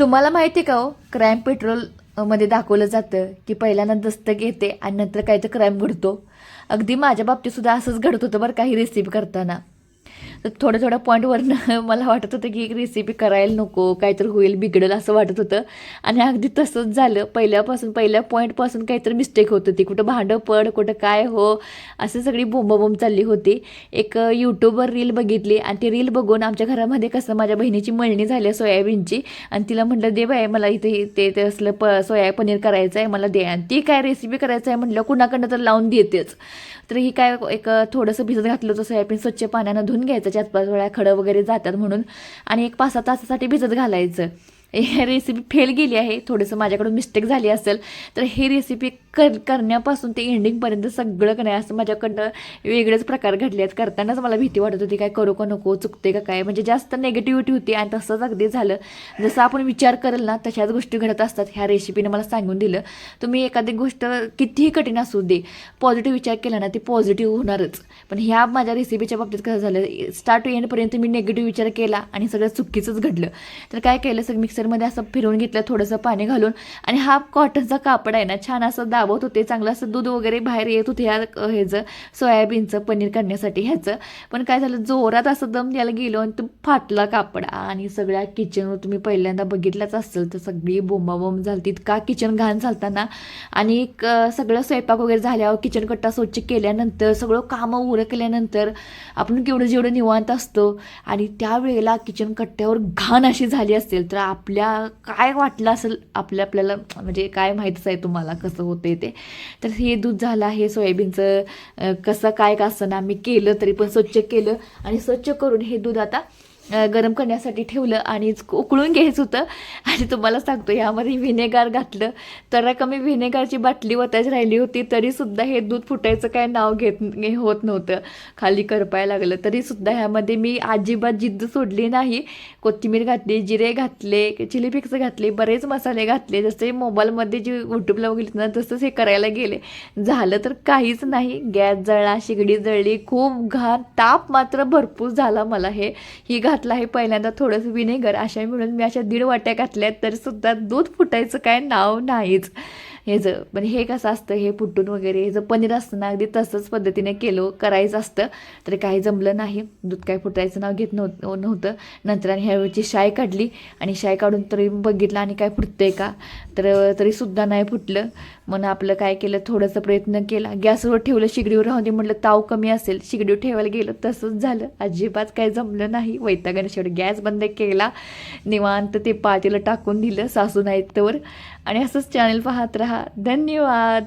तुम्हाला माहिती आहे का हो? क्राईम पेट्रोलमध्ये दाखवलं जातं की पहिल्यांदा दस्तक येते आणि नंतर काही तर क्राईम घडतो. अगदी माझ्या बाबतीत सुद्धा असंच घडत होतं बरं काही रेसिपी करताना. तर थोड्या थोड्या पॉईंटवरनं मला वाटत होतं की एक रेसिपी करायला नको काहीतरी होईल बिघडेल असं वाटत होतं. आणि अगदी तसंच झालं. पहिल्यापासून पहिल्या पॉईंटपासून काहीतरी मिस्टेक होत होती. कुठं भांडं पड कुठं काय हो असं सगळी बोंबाबोंब चालली होती. एक यूट्यूबवर रील बघितली आणि ती रील बघून आमच्या घरामध्ये कसं माझ्या बहिणीची मळणी झाली आहे सोयाबीनची. आणि तिला म्हटलं दे बाय मला इथे ते ते असलं प सोया पनीर करायचं आहे मला दे. आणि ती काय रेसिपी करायचं आहे म्हटलं कुणाकडनं तर लावून देतेच. तर ही काय एक थोडंसं भिजत घातलं होतं सोयाबीन स्वच्छ पाण्यानं धुवून घ्यायचं. चार पाच वेळा खडं वगैरे जातात म्हणून. आणि एक पाच सहा तासासाठी भिजत घालायचं. रेसिपी फेल गेली आहे. थोडंसं माझ्याकडून मिस्टेक झाली असेल तर ही रेसिपी कर करण्यापासून ते एंडिंगपर्यंत सगळं का नाही असं माझ्याकडनं वेगळेच प्रकार घडले आहेत. करतानाच मला भीती वाटत होती काय करू का नको चुकते का काय? म्हणजे जास्त नेगेटिव्हिटी होती आणि तसंच अगदी झालं. जसं आपण विचार करेल ना तशाच गोष्टी घडत असतात. ह्या रेसिपीने मला सांगून दिलं. तुम्ही एखादी गोष्ट कितीही कठीण असू दे पॉझिटिव्ह विचार केला ना ती पॉझिटिव्ह होणारच. पण ह्या माझ्या रेसिपीच्या बाबतीत कसं झालं स्टार्ट टू एंडपर्यंत मी नेगेटिव्ह विचार केला आणि सगळं चुकीचंच घडलं. तर काय केलं सगळं मिक्सरमध्ये असं फिरवून घेतलं थोडंसं पाणी घालून. आणि हा कॉटनचा कापड आहे ना छान असं दाबत होते चांगलं असं दूध वगैरे बाहेर येत होते ह्या ह्याचं सोयाबीनचं पनीर करण्यासाठी ह्याचं. पण काय झालं जोरात असं दम द्यायला गेलो आणि तो फाटला कापड. आणि सगळ्या किचनवर तुम्ही पहिल्यांदा बघितलंच असेल तर सगळी बोंबाबोंब झालती. इतका किचन घाण चालताना आणि सगळं स्वयंपाक वगैरे झाल्यावर किचन कट्टा स्वच्छ केल्यानंतर सगळं कामं उरकल्यानंतर आपण केवढं जेवढं निवांत असतो. आणि त्यावेळेला किचन कट्ट्यावर घाण अशी झाली असेल तर आपल्या काय वाटलं असेल आपल्या आपल्याला म्हणजे काय माहीतच आहे तुम्हाला कसं होते ते. तर हे दूध झालं आहे सोयाबीनचं कसं काय का असं ना केलं तरी पण स्वच्छ केलं. आणि स्वच्छ करून हे दूध आता गरम करण्यासाठी ठेवलं आणि उकळून घ्यायचं होतं. आणि तुम्हाला सांगतो यामध्ये व्हिनेगार घातलं. तर कमी व्हिनेगारची बाटली वताच राहिली होती तरीसुद्धा हे दूध फुटायचं काय नाव घेत होत नव्हतं. खाली करपायला लागलं. तरीसुद्धा ह्यामध्ये मी अजिबात जिद्द सोडली नाही. कोथिंबीर घातली जिरे घातले चिली फिक्स घातले बरेच मसाले घातले. जसे मोबाईलमध्ये जे यूट्यूबला वगैरे ना तसंच हे करायला गेले. झालं तर काहीच नाही. गॅस जळला शिगडी जळली खूप घाण ताप मात्र भरपूर झाला मला हे. ही घात घातला आहे पहिल्यांदा थोडंसं विनेगर अशा मिळून मी अशा दीड वाट्या घातल्या तर सुद्धा दूध फुटायचं काय नाव नाहीच. ह्याचं पण हे कसं असतं हे फुटून वगैरे हे जर पनीर असतं ना अगदी तसंच पद्धतीने केलं करायचं असतं तर काही जमलं नाही. दूध काय फुटायचं नाव घेत नव्हतं नव्हतं. नंतर आणि ह्यावेळची शाय काढली आणि शाय काढून तरी बघितलं आणि काय फुटतंय का तर तरीसुद्धा नाही फुटलं. मग आपलं काय केलं थोडंसं प्रयत्न केला. गॅसवर ठेवलं शिगडीवर राहून दे म्हटलं ताव कमी असेल. शिगडीवर ठेवायला गेलं तसंच झालं. अजिबात काय जमलं नाही. वैतागाने शेवटी गॅस बंद केला. निवांत ते पातेलं टाकून दिलं सासू नाही तर आणि असंच चॅनल पाहत राहा. धन्यवाद.